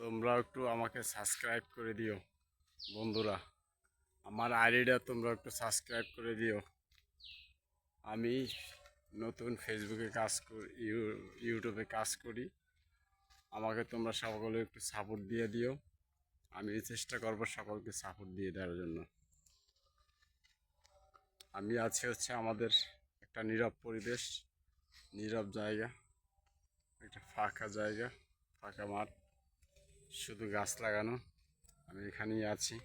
তোমরা একটু আমাকে সাবস্ক্রাইব করে দিও, বন্ধুরা। আমার আইডিটা তোমরা একটু সাবস্ক্রাইব করে দিও। আমি নতুন ফেসবুকে কাজ করি, ইউ- ইউটিউবে কাজ করি। আমাকে তোমরা সকলে একটু সাপোর্ট দিয়ে দিও। আমি চেষ্টা করব সকলকে সাপোর্ট দিয়ে দেওয়ার জন্য। আমি আছি হচ্ছে আমাদের একটা নীরব পরিবেশ, নীরব জায়গা, একটা ফাঁকা জায়গা, ফাঁকা মাঠ। শুধু গাছ লাগানো আমি এখানেই আছি।